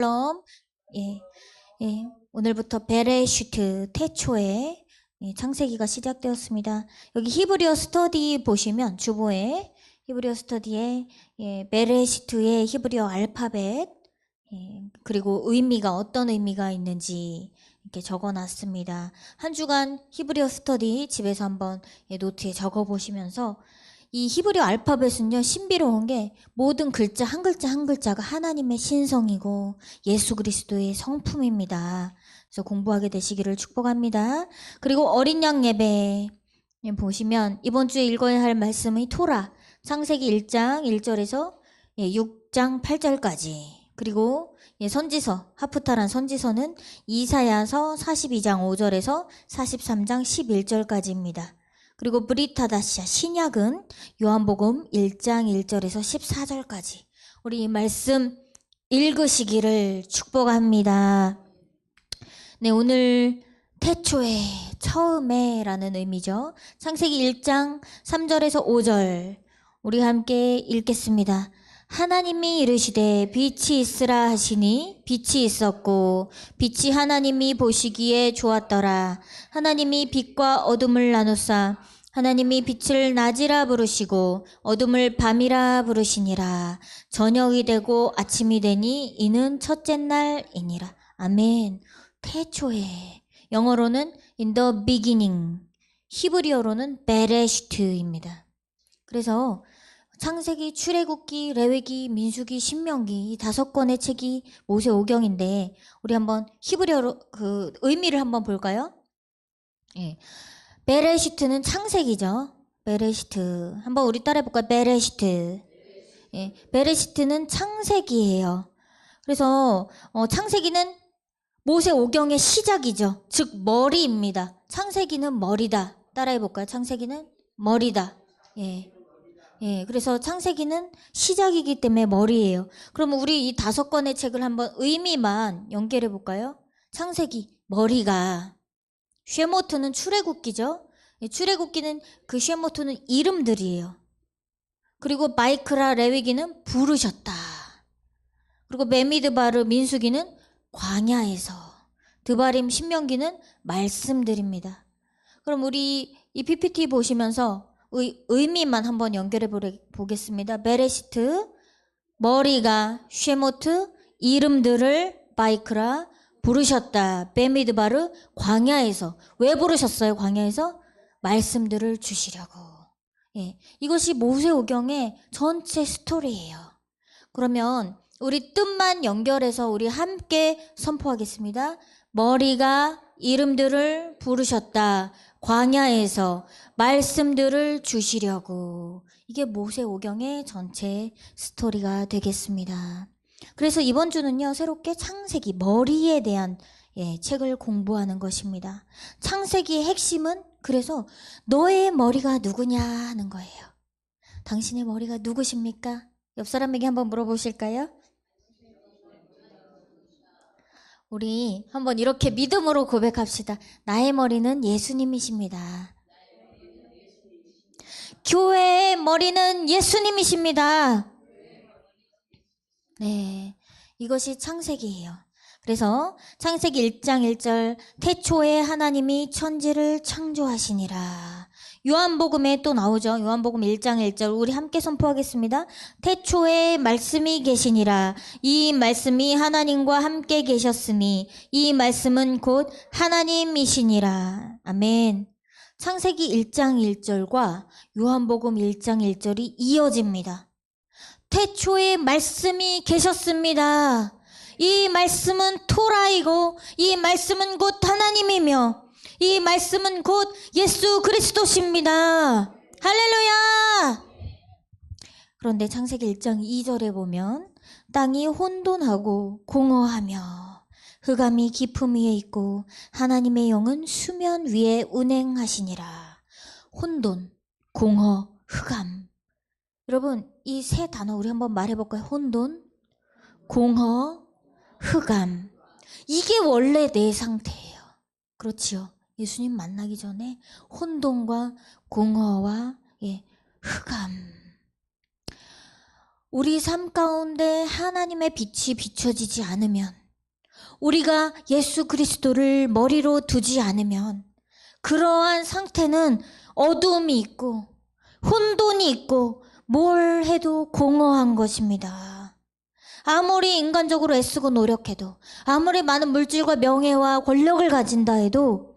그럼 예, 예, 오늘부터 베레슈트 태초에 예, 창세기가 시작되었습니다. 여기 히브리어 스터디 보시면 주보에 히브리어 스터디에 예, 베레시트의 히브리어 알파벳 예, 그리고 의미가 어떤 의미가 있는지 이렇게 적어놨습니다. 한 주간 히브리어 스터디 집에서 한번 예, 노트에 적어보시면서 이 히브리어 알파벳은요 신비로운 게 모든 글자 한 글자 한 글자가 하나님의 신성이고 예수 그리스도의 성품입니다. 그래서 공부하게 되시기를 축복합니다. 그리고 어린 양 예배 예, 보시면 이번 주에 읽어야 할 말씀이 토라 창세기 1장 1절에서 6장 8절까지 그리고 예, 선지서 하프타란 선지서는 이사야서 42장 5절에서 43장 11절까지입니다. 그리고 브리타다시아 신약은 요한복음 1장 1절에서 14절까지 우리 이 말씀 읽으시기를 축복합니다. 네, 오늘 태초에 처음에라는 의미죠. 창세기 1장 3절에서 5절 우리 함께 읽겠습니다. 하나님이 이르시되 빛이 있으라 하시니 빛이 있었고 빛이 하나님이 보시기에 좋았더라. 하나님이 빛과 어둠을 나누사 하나님이 빛을 낮이라 부르시고 어둠을 밤이라 부르시니라. 저녁이 되고 아침이 되니 이는 첫째 날이니라. 아멘. 태초에 영어로는 in the beginning 히브리어로는 베레시트입니다. 그래서 창세기, 출애굽기, 레위기, 민수기, 신명기 이 다섯 권의 책이 모세 오경인데 우리 한번 히브리어로 그 의미를 한번 볼까요? 예. 베레시트는 창세기죠. 베레시트. 한번 우리 따라해 볼까요? 베레시트. 예. 베레시트는 창세기예요. 그래서 어, 창세기는 모세 오경의 시작이죠. 즉 머리입니다. 창세기는 머리다. 따라해 볼까요? 창세기는 머리다. 예. 예, 그래서 창세기는 시작이기 때문에 머리예요. 그럼 우리 이 다섯 권의 책을 한번 의미만 연결해 볼까요? 창세기, 머리가. 쉐모트는 출애굽기죠. 예, 출애굽기는 그 쉐모트는 이름들이에요. 그리고 마이크라 레위기는 부르셨다. 그리고 메미드바르 민수기는 광야에서. 드바림 신명기는 말씀드립니다. 그럼 우리 이 PPT 보시면서 의, 의미만 한번 연결해 보겠습니다. 베레시트, 머리가 쉐모트, 이름들을 바이크라 부르셨다. 베미드바르 광야에서 왜 부르셨어요? 광야에서 말씀들을 주시려고. 예, 이것이 모세오경의 전체 스토리예요. 그러면 우리 뜻만 연결해서 우리 함께 선포하겠습니다. 머리가 이름들을 부르셨다. 광야에서 말씀들을 주시려고. 이게 모세오경의 전체 스토리가 되겠습니다. 그래서 이번 주는요, 새롭게 창세기, 머리에 대한 예, 책을 공부하는 것입니다. 창세기의 핵심은 그래서 너의 머리가 누구냐 하는 거예요. 당신의 머리가 누구십니까? 옆 사람에게 한번 물어보실까요? 우리 한번 이렇게 믿음으로 고백합시다. 나의 머리는 예수님이십니다. 교회의 머리는 예수님이십니다. 네. 이것이 창세기예요. 그래서 창세기 1장 1절 태초에 하나님이 천지를 창조하시니라. 요한복음에 또 나오죠. 요한복음 1장 1절 우리 함께 선포하겠습니다. 태초에 말씀이 계시니라. 이 말씀이 하나님과 함께 계셨으니 이 말씀은 곧 하나님이시니라. 아멘. 창세기 1장 1절과 요한복음 1장 1절이 이어집니다. 태초에 말씀이 계셨습니다. 이 말씀은 토라이고 이 말씀은 곧 하나님이며 이 말씀은 곧 예수 그리스도십니다. 할렐루야! 그런데 창세기 1장 2절에 보면 땅이 혼돈하고 공허하며 흑암이 깊음 위에 있고 하나님의 영은 수면 위에 운행하시니라. 혼돈, 공허, 흑암. 여러분 이 세 단어 우리 한번 말해볼까요? 혼돈, 공허, 흑암. 이게 원래 내 상태예요. 그렇지요. 예수님 만나기 전에 혼돈과 공허와 예, 흑암. 우리 삶 가운데 하나님의 빛이 비춰지지 않으면, 우리가 예수 그리스도를 머리로 두지 않으면, 그러한 상태는 어두움이 있고, 혼돈이 있고, 뭘 해도 공허한 것입니다. 아무리 인간적으로 애쓰고 노력해도, 아무리 많은 물질과 명예와 권력을 가진다 해도,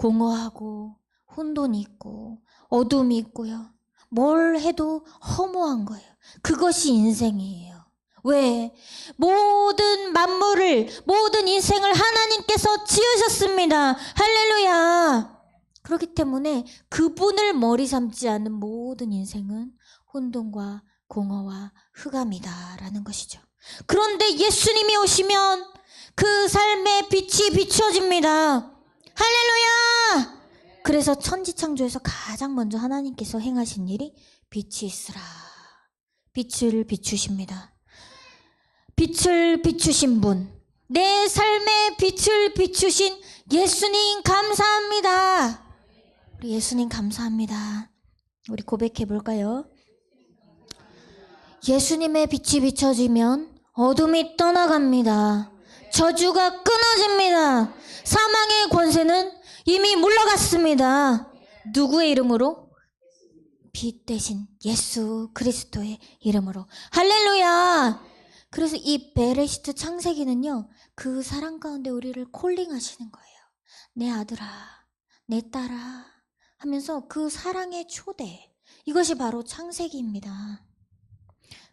공허하고, 혼돈이 있고, 어둠이 있고요. 뭘 해도 허무한 거예요. 그것이 인생이에요. 왜? 모든 만물을, 모든 인생을 하나님께서 지으셨습니다. 할렐루야! 그렇기 때문에 그분을 머리 삼지 않는 모든 인생은 혼돈과 공허와 흑암이다라는 것이죠. 그런데 예수님이 오시면 그 삶의 빛이 비춰집니다. 할렐루야! 그래서 천지창조에서 가장 먼저 하나님께서 행하신 일이 빛이 있으라. 빛을 비추십니다. 빛을 비추신 분, 내 삶의 빛을 비추신 예수님 감사합니다. 우리 예수님 감사합니다. 우리 고백해 볼까요? 예수님의 빛이 비춰지면 어둠이 떠나갑니다. 저주가 끊어집니다. 사망의 권세는 이미 물러갔습니다. 누구의 이름으로? 빛 대신 예수 그리스도의 이름으로. 할렐루야! 그래서 이 베레시트 창세기는요, 그 사랑 가운데 우리를 콜링하시는 거예요. 내 아들아, 내 딸아 하면서 그 사랑의 초대. 이것이 바로 창세기입니다.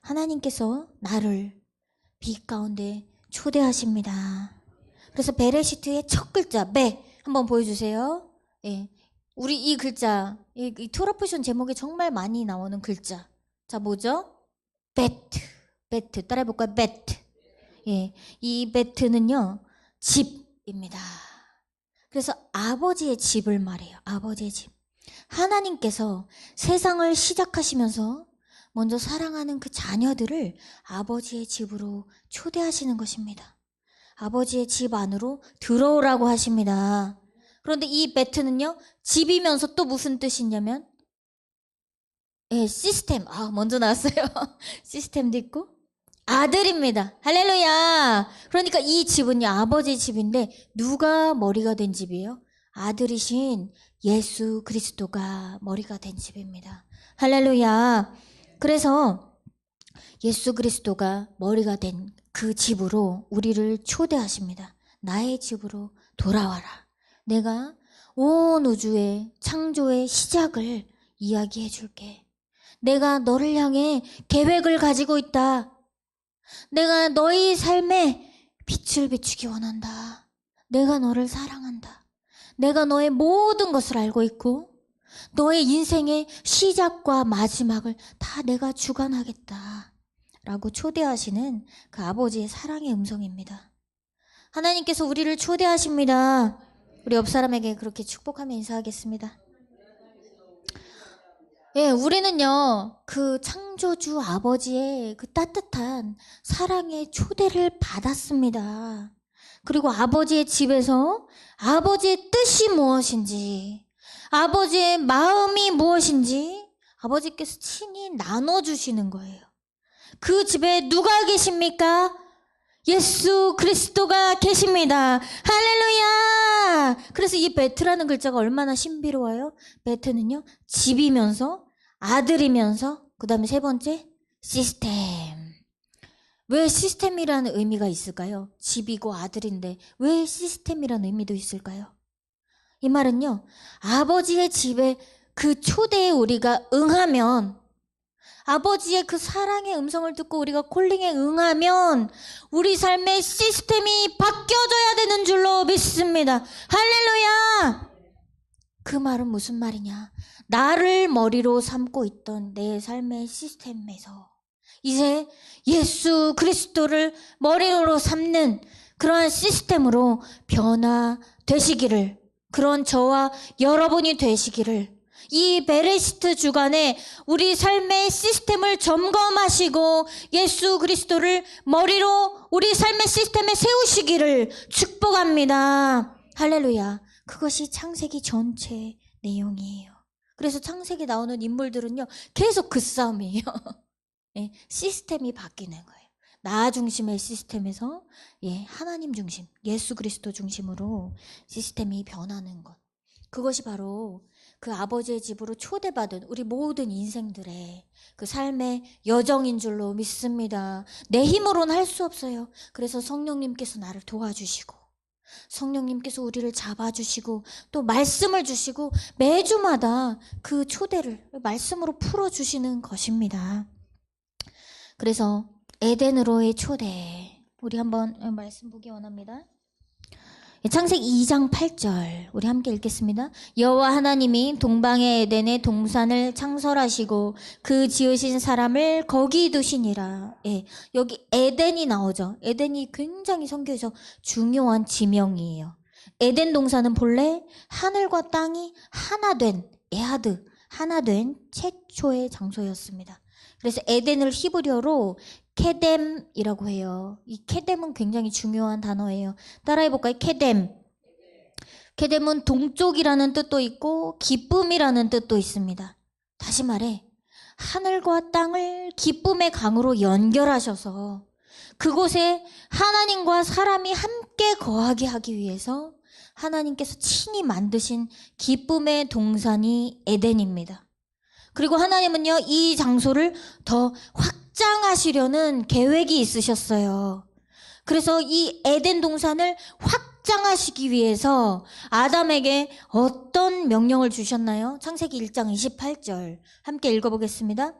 하나님께서 나를 빛 가운데 초대하십니다. 그래서 베레시트의 첫 글자, 베. 한번 보여주세요. 예. 우리 이 글자, 이, 이 트러프션 제목에 정말 많이 나오는 글자. 자, 뭐죠? 베트. 베트. 따라해볼까요? 베트. 예. 이 베트는요, 집입니다. 그래서 아버지의 집을 말해요. 아버지의 집. 하나님께서 세상을 시작하시면서 먼저 사랑하는 그 자녀들을 아버지의 집으로 초대하시는 것입니다. 아버지의 집 안으로 들어오라고 하십니다. 그런데 이 베트는요, 집이면서 또 무슨 뜻이냐면, 예, 시스템. 아, 먼저 나왔어요. 시스템도 있고, 아들입니다. 할렐루야. 그러니까 이 집은요, 아버지 집인데, 누가 머리가 된 집이에요? 아들이신 예수 그리스도가 머리가 된 집입니다. 할렐루야. 그래서 예수 그리스도가 머리가 된 그 집으로 우리를 초대하십니다. 나의 집으로 돌아와라. 내가 온 우주의 창조의 시작을 이야기해 줄게. 내가 너를 향해 계획을 가지고 있다. 내가 너희 삶에 빛을 비추기 원한다. 내가 너를 사랑한다. 내가 너의 모든 것을 알고 있고, 너의 인생의 시작과 마지막을 다 내가 주관하겠다. 라고 초대하시는 그 아버지의 사랑의 음성입니다. 하나님께서 우리를 초대하십니다. 우리 옆 사람에게 그렇게 축복하며 인사하겠습니다. 예, 우리는요, 그 창조주 아버지의 그 따뜻한 사랑의 초대를 받았습니다. 그리고 아버지의 집에서 아버지의 뜻이 무엇인지, 아버지의 마음이 무엇인지 아버지께서 친히 나눠주시는 거예요. 그 집에 누가 계십니까? 예수 그리스도가 계십니다. 할렐루야! 그래서 이 베트라는 글자가 얼마나 신비로워요? 베트는요, 집이면서, 아들이면서, 그 다음에 세 번째, 시스템. 왜 시스템이라는 의미가 있을까요? 집이고 아들인데, 왜 시스템이라는 의미도 있을까요? 이 말은요, 아버지의 집에 그 초대에 우리가 응하면, 아버지의 그 사랑의 음성을 듣고 우리가 콜링에 응하면 우리 삶의 시스템이 바뀌어져야 되는 줄로 믿습니다. 할렐루야! 그 말은 무슨 말이냐? 나를 머리로 삼고 있던 내 삶의 시스템에서 이제 예수 그리스도를 머리로 삼는 그러한 시스템으로 변화되시기를 그런 저와 여러분이 되시기를 이 베레시트 주간에 우리 삶의 시스템을 점검하시고 예수 그리스도를 머리로 우리 삶의 시스템에 세우시기를 축복합니다. 할렐루야. 그것이 창세기 전체 내용이에요. 그래서 창세기 나오는 인물들은요, 계속 그 싸움이에요. 예, 시스템이 바뀌는 거예요. 나 중심의 시스템에서 예, 하나님 중심, 예수 그리스도 중심으로 시스템이 변하는 것. 그것이 바로 그 아버지의 집으로 초대받은 우리 모든 인생들의 그 삶의 여정인 줄로 믿습니다. 내 힘으로는 할 수 없어요. 그래서 성령님께서 나를 도와주시고 성령님께서 우리를 잡아주시고 또 말씀을 주시고 매주마다 그 초대를 말씀으로 풀어주시는 것입니다. 그래서 에덴으로의 초대 우리 한번 말씀 보기 원합니다. 창세기 2장 8절 우리 함께 읽겠습니다. 여호와 하나님이 동방의 에덴의 동산을 창설하시고 그 지으신 사람을 거기 두시니라. 예, 여기 에덴이 나오죠. 에덴이 굉장히 성경에서 중요한 지명이에요. 에덴 동산은 본래 하늘과 땅이 하나 된 에하드 하나 된 최초의 장소였습니다. 그래서 에덴을 히브리어로 케뎀이라고 해요. 이 케뎀은 굉장히 중요한 단어예요. 따라해 볼까요? 케뎀. 케뎀은 동쪽이라는 뜻도 있고 기쁨이라는 뜻도 있습니다. 다시 말해 하늘과 땅을 기쁨의 강으로 연결하셔서 그곳에 하나님과 사람이 함께 거하게 하기 위해서 하나님께서 친히 만드신 기쁨의 동산이 에덴입니다. 그리고 하나님은요, 이 장소를 더 확 장하시려는 계획이 있으셨어요. 그래서 이 에덴 동산을 확장하시기 위해서 아담에게 어떤 명령을 주셨나요? 창세기 1장 28절. 함께 읽어보겠습니다.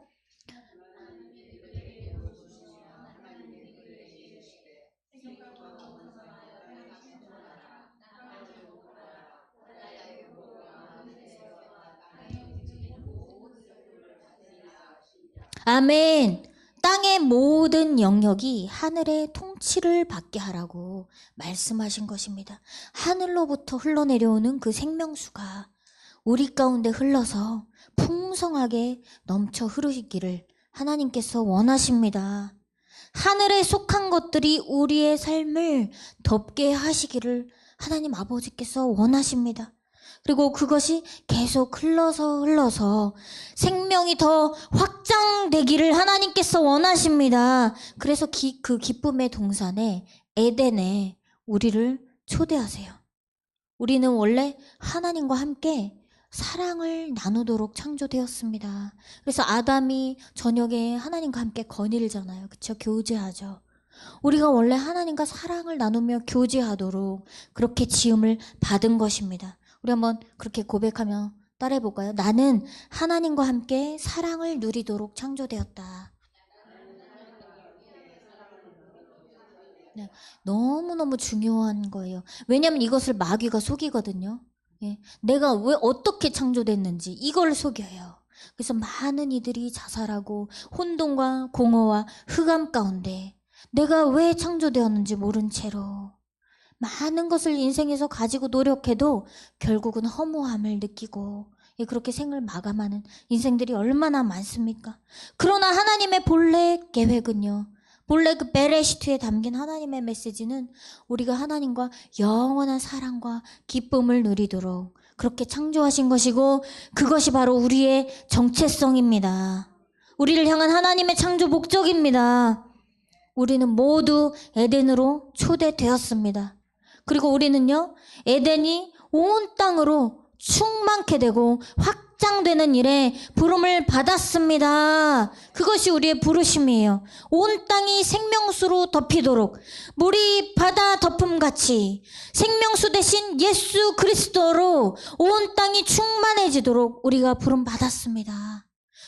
아멘. 땅의 모든 영역이 하늘의 통치를 받게 하라고 말씀하신 것입니다. 하늘로부터 흘러내려오는 그 생명수가 우리 가운데 흘러서 풍성하게 넘쳐 흐르기를 하나님께서 원하십니다. 하늘에 속한 것들이 우리의 삶을 덮게 하시기를 하나님 아버지께서 원하십니다. 그리고 그것이 계속 흘러서 흘러서 생명이 더 확 장되기를 하나님께서 원하십니다. 그래서 기, 그 기쁨의 동산에 에덴에 우리를 초대하세요. 우리는 원래 하나님과 함께 사랑을 나누도록 창조되었습니다. 그래서 아담이 저녁에 하나님과 함께 거닐잖아요. 그쵸? 교제하죠. 우리가 원래 하나님과 사랑을 나누며 교제하도록 그렇게 지음을 받은 것입니다. 우리 한번 그렇게 고백하며 따라해 볼까요? 나는 하나님과 함께 사랑을 누리도록 창조되었다. 네, 너무너무 중요한 거예요. 왜냐하면 이것을 마귀가 속이거든요. 예, 내가 왜 어떻게 창조됐는지 이걸 속여요. 그래서 많은 이들이 자살하고 혼돈과 공허와 흑암 가운데 내가 왜 창조되었는지 모른 채로 많은 것을 인생에서 가지고 노력해도 결국은 허무함을 느끼고 예, 그렇게 생을 마감하는 인생들이 얼마나 많습니까? 그러나 하나님의 본래 계획은요. 본래 그 베레시트에 담긴 하나님의 메시지는 우리가 하나님과 영원한 사랑과 기쁨을 누리도록 그렇게 창조하신 것이고 그것이 바로 우리의 정체성입니다. 우리를 향한 하나님의 창조 목적입니다. 우리는 모두 에덴으로 초대되었습니다. 그리고 우리는요, 에덴이 온 땅으로 충만케 되고 확장되는 일에 부름을 받았습니다. 그것이 우리의 부르심이에요. 온 땅이 생명수로 덮이도록 물이 바다 덮음같이 생명수 대신 예수 그리스도로 온 땅이 충만해지도록 우리가 부름 받았습니다.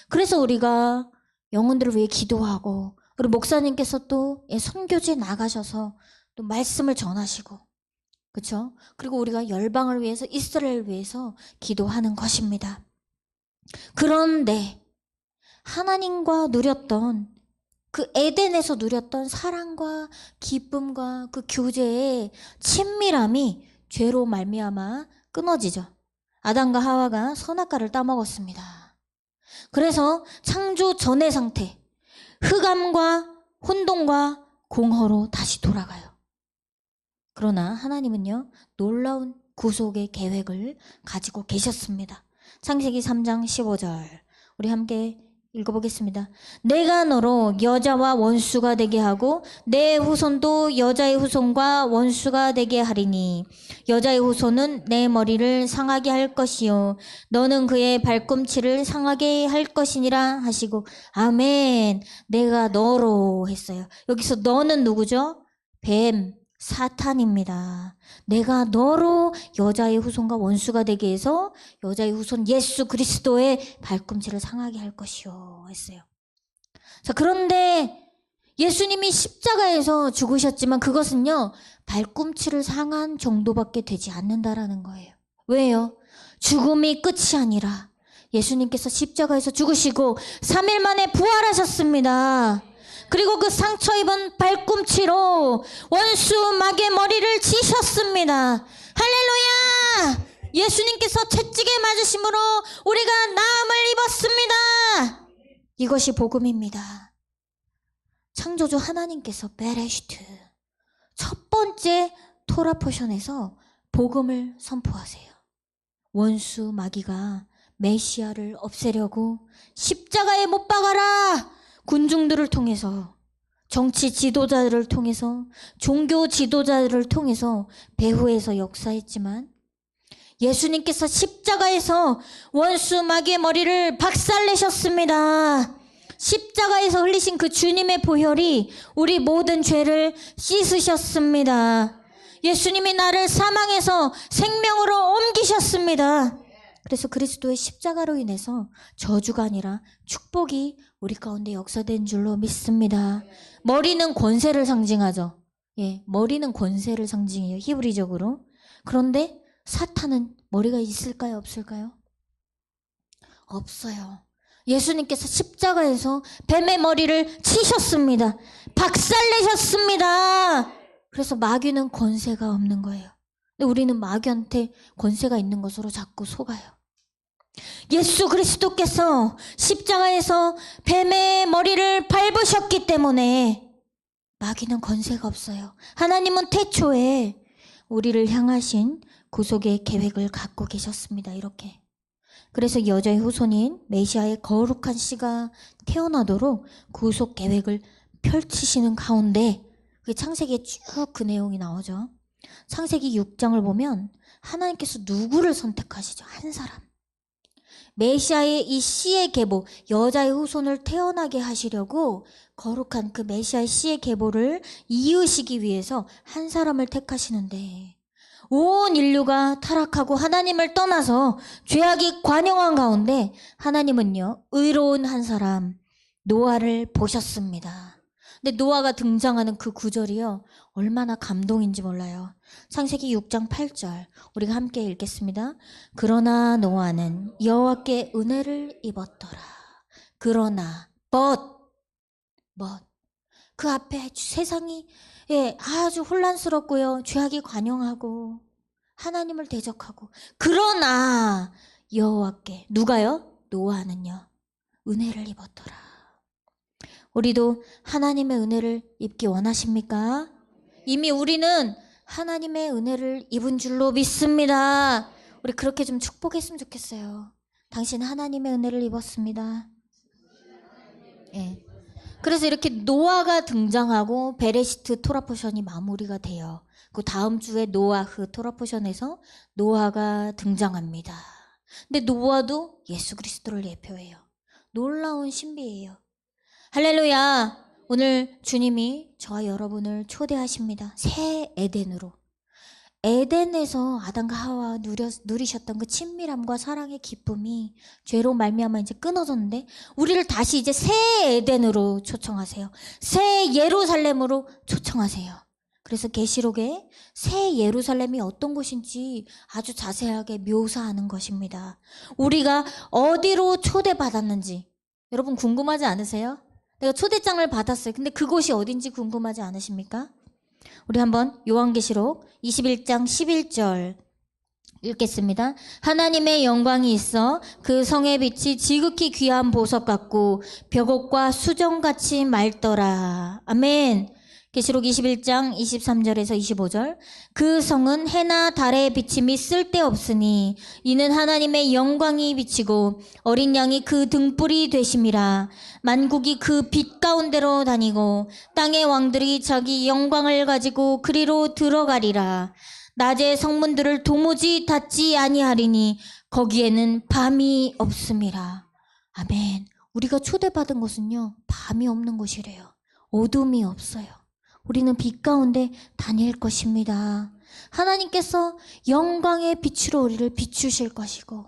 그래서 우리가 영혼들을 위해 기도하고 그리고 목사님께서 또 예, 선교지에 나가셔서 또 말씀을 전하시고 그렇죠? 그리고 우리가 열방을 위해서 이스라엘을 위해서 기도하는 것입니다. 그런데 하나님과 누렸던 그 에덴에서 누렸던 사랑과 기쁨과 그 교제의 친밀함이 죄로 말미암아 끊어지죠. 아담과 하와가 선악과를 따먹었습니다. 그래서 창조 전의 상태, 흑암과 혼돈과 공허로 다시 돌아가요. 그러나 하나님은요, 놀라운 구속의 계획을 가지고 계셨습니다. 창세기 3장 15절. 우리 함께 읽어보겠습니다. 내가 너로 여자와 원수가 되게 하고 내 후손도 여자의 후손과 원수가 되게 하리니 여자의 후손은 내 머리를 상하게 할 것이요 너는 그의 발꿈치를 상하게 할 것이니라 하시고 아멘 내가 너로 했어요. 여기서 너는 누구죠? 뱀 사탄입니다. 내가 너로 여자의 후손과 원수가 되게 해서 여자의 후손 예수 그리스도의 발꿈치를 상하게 할 것이요 했어요. 자, 그런데 예수님이 십자가에서 죽으셨지만 그것은요, 발꿈치를 상한 정도밖에 되지 않는다라는 거예요. 왜요? 죽음이 끝이 아니라 예수님께서 십자가에서 죽으시고 3일 만에 부활하셨습니다. 그리고 그 상처 입은 발꿈치로 원수 마귀의 머리를 치셨습니다. 할렐루야! 예수님께서 채찍에 맞으심으로 우리가 나음을 입었습니다. 이것이 복음입니다. 창조주 하나님께서 베레시트 첫 번째 토라 포션에서 복음을 선포하세요. 원수 마귀가 메시아를 없애려고 십자가에 못 박아라! 군중들을 통해서 정치 지도자들을 통해서 종교 지도자들을 통해서 배후에서 역사했지만 예수님께서 십자가에서 원수 마귀의 머리를 박살내셨습니다. 십자가에서 흘리신 그 주님의 보혈이 우리 모든 죄를 씻으셨습니다. 예수님이 나를 사망에서 생명으로 옮기셨습니다. 그래서 그리스도의 십자가로 인해서 저주가 아니라 축복이 우리 가운데 역사된 줄로 믿습니다. 머리는 권세를 상징하죠. 예, 머리는 권세를 상징해요. 히브리적으로. 그런데 사탄은 머리가 있을까요? 없을까요? 없어요. 예수님께서 십자가에서 뱀의 머리를 치셨습니다. 박살내셨습니다. 그래서 마귀는 권세가 없는 거예요. 근데 우리는 마귀한테 권세가 있는 것으로 자꾸 속아요. 예수 그리스도께서 십자가에서 뱀의 머리를 밟으셨기 때문에 마귀는 권세가 없어요. 하나님은 태초에 우리를 향하신 구속의 계획을 갖고 계셨습니다. 이렇게. 그래서 여자의 후손인 메시아의 거룩한 씨가 태어나도록 구속 계획을 펼치시는 가운데 그 창세기에 쭉 그 내용이 나오죠. 창세기 6장을 보면 하나님께서 누구를 선택하시죠? 한 사람. 메시아의 이 씨의 계보, 여자의 후손을 태어나게 하시려고 거룩한 그 메시아의 씨의 계보를 이으시기 위해서 한 사람을 택하시는데 온 인류가 타락하고 하나님을 떠나서 죄악이 관영한 가운데 하나님은요, 의로운 한 사람, 노아를 보셨습니다. 근데 노아가 등장하는 그 구절이요, 얼마나 감동인지 몰라요. 창세기 6장 8절, 우리가 함께 읽겠습니다. 그러나 노아는 여호와께 은혜를 입었더라. 그러나, but, but, 그 앞에 세상이 예, 아주 혼란스럽고요. 죄악이 관영하고 하나님을 대적하고 그러나 여호와께 누가요? 노아는요. 은혜를 입었더라. 우리도 하나님의 은혜를 입기 원하십니까? 이미 우리는 하나님의 은혜를 입은 줄로 믿습니다. 우리 그렇게 좀 축복했으면 좋겠어요. 당신 하나님의 은혜를 입었습니다. 예. 그래서 이렇게 노아가 등장하고 베레시트 토라포션이 마무리가 돼요. 그 다음 주에 노아흐 토라포션에서 노아가 등장합니다. 근데 노아도 예수 그리스도를 예표해요. 놀라운 신비예요. 할렐루야! 오늘 주님이 저와 여러분을 초대하십니다. 새 에덴으로. 에덴에서 아담과 하와 누려, 누리셨던 그 친밀함과 사랑의 기쁨이 죄로 말미암아 이제 끊어졌는데 우리를 다시 이제 새 에덴으로 초청하세요. 새 예루살렘으로 초청하세요. 그래서 계시록에 새 예루살렘이 어떤 곳인지 아주 자세하게 묘사하는 것입니다. 우리가 어디로 초대받았는지 여러분 궁금하지 않으세요? 내가 초대장을 받았어요. 근데 그곳이 어딘지 궁금하지 않으십니까? 우리 한번 요한계시록 21장 11절 읽겠습니다. 하나님의 영광이 있어 그 성의 빛이 지극히 귀한 보석 같고 벽옥과 수정같이 맑더라. 아멘. 계시록 21장 23절에서 25절. 그 성은 해나 달의 비침이 쓸데없으니 이는 하나님의 영광이 비치고 어린 양이 그 등불이 되심이라. 만국이 그 빛 가운데로 다니고 땅의 왕들이 자기 영광을 가지고 그리로 들어가리라. 낮에 성문들을 도무지 닫지 아니하리니 거기에는 밤이 없음이라. 아멘. 우리가 초대받은 곳은요 밤이 없는 곳이래요. 어둠이 없어요 우리는 빛 가운데 다닐 것입니다. 하나님께서 영광의 빛으로 우리를 비추실 것이고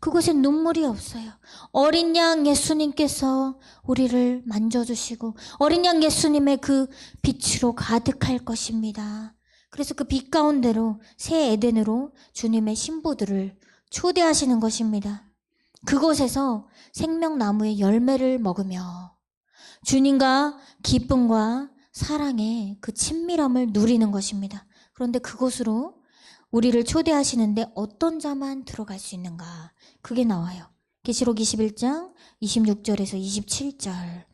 그곳엔 눈물이 없어요. 어린 양 예수님께서 우리를 만져주시고 어린 양 예수님의 그 빛으로 가득할 것입니다. 그래서 그 빛 가운데로 새 에덴으로 주님의 신부들을 초대하시는 것입니다. 그곳에서 생명나무의 열매를 먹으며 주님과 기쁨과 사랑의 그 친밀함을 누리는 것입니다. 그런데 그곳으로 우리를 초대하시는데 어떤 자만 들어갈 수 있는가? 그게 나와요. 계시록 21장 26절에서 27절.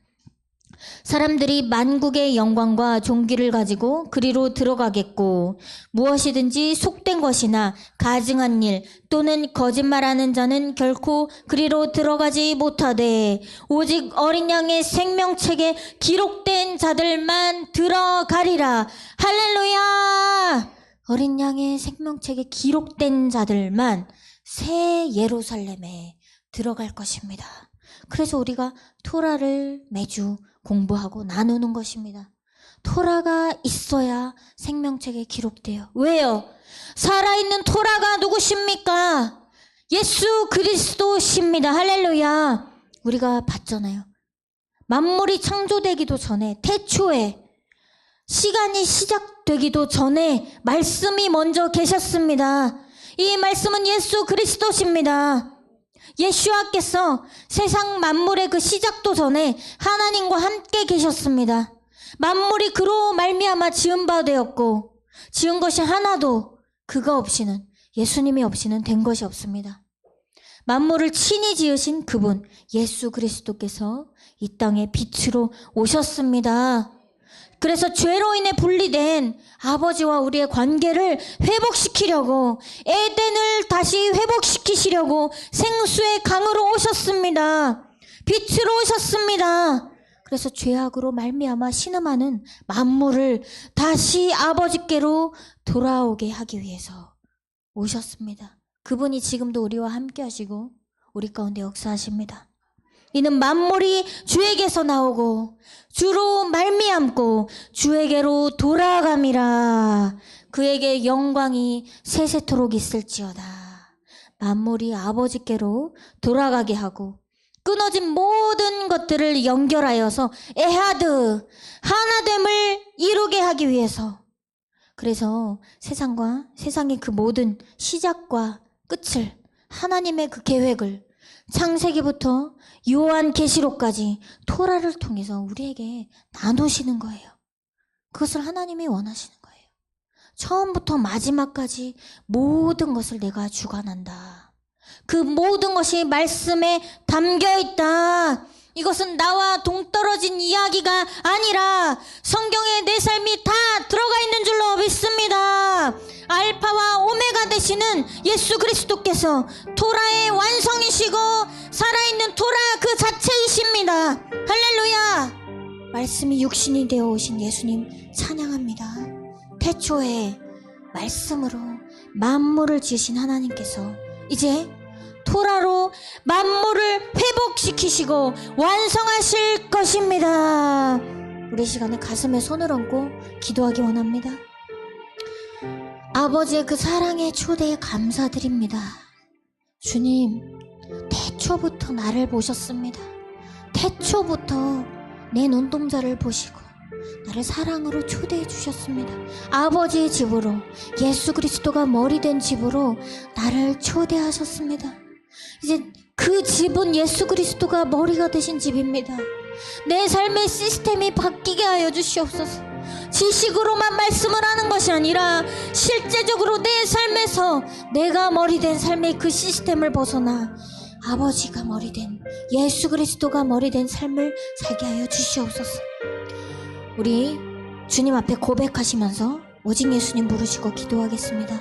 사람들이 만국의 영광과 종기를 가지고 그리로 들어가겠고 무엇이든지 속된 것이나 가증한 일 또는 거짓말하는 자는 결코 그리로 들어가지 못하되 오직 어린 양의 생명책에 기록된 자들만 들어가리라 할렐루야 어린 양의 생명책에 기록된 자들만 새 예루살렘에 들어갈 것입니다. 그래서 우리가 토라를 매주 공부하고 나누는 것입니다. 토라가 있어야 생명책에 기록돼요. 왜요? 살아있는 토라가 누구십니까? 예수 그리스도십니다. 할렐루야. 우리가 봤잖아요. 만물이 창조되기도 전에 태초에 시간이 시작되기도 전에 말씀이 먼저 계셨습니다. 이 말씀은 예수 그리스도십니다. 예수와께서 세상 만물의 그 시작도 전에 하나님과 함께 계셨습니다. 만물이 그로 말미암아 지은 바 되었고 지은 것이 하나도 그가 없이는 예수님이 없이는 된 것이 없습니다. 만물을 친히 지으신 그분 예수 그리스도께서 이 땅에 빛으로 오셨습니다. 그래서 죄로 인해 분리된 아버지와 우리의 관계를 회복시키려고 에덴을 다시 회복시키시려고 생수의 강으로 오셨습니다. 빛으로 오셨습니다. 그래서 죄악으로 말미암아 신음하는 만물을 다시 아버지께로 돌아오게 하기 위해서 오셨습니다. 그분이 지금도 우리와 함께 하시고 우리 가운데 역사하십니다. 이는 만물이 주에게서 나오고 주로 말미암고 주에게로 돌아감이라. 그에게 영광이 세세토록 있을지어다. 만물이 아버지께로 돌아가게 하고 끊어진 모든 것들을 연결하여서 에하드 하나됨을 이루게 하기 위해서. 그래서 세상과 세상의 그 모든 시작과 끝을 하나님의 그 계획을 창세기부터 요한 계시록까지 토라를 통해서 우리에게 나누시는 거예요. 그것을 하나님이 원하시는 거예요. 처음부터 마지막까지 모든 것을 내가 주관한다. 그 모든 것이 말씀에 담겨 있다. 이것은 나와 동떨어진 이야기가 아니라 성경에 내 삶이 다 들어가 있는 줄로 믿습니다. 알파와 오메가 되시는 예수 그리스도께서 토라의 완성이시고 살아있는 토라 그 자체이십니다. 할렐루야! 말씀이 육신이 되어 오신 예수님 찬양합니다. 태초에 말씀으로 만물을 지으신 하나님께서 이제 토라로 만물을 회복시키시고 완성하실 것입니다. 우리 시간에 가슴에 손을 얹고 기도하기 원합니다. 아버지의 그 사랑의 초대에 감사드립니다. 주님, 태초부터 나를 보셨습니다. 태초부터 내 눈동자를 보시고 나를 사랑으로 초대해 주셨습니다. 아버지의 집으로 예수 그리스도가 머리 된 집으로 나를 초대하셨습니다. 이제 그 집은 예수 그리스도가 머리가 되신 집입니다. 내 삶의 시스템이 바뀌게 하여 주시옵소서. 지식으로만 말씀을 하는 것이 아니라 실제적으로 내 삶에서 내가 머리 된 삶의 그 시스템을 벗어나 아버지가 머리 된 예수 그리스도가 머리 된 삶을 살게 하여 주시옵소서. 우리 주님 앞에 고백하시면서 오직 예수님 부르시고 기도하겠습니다.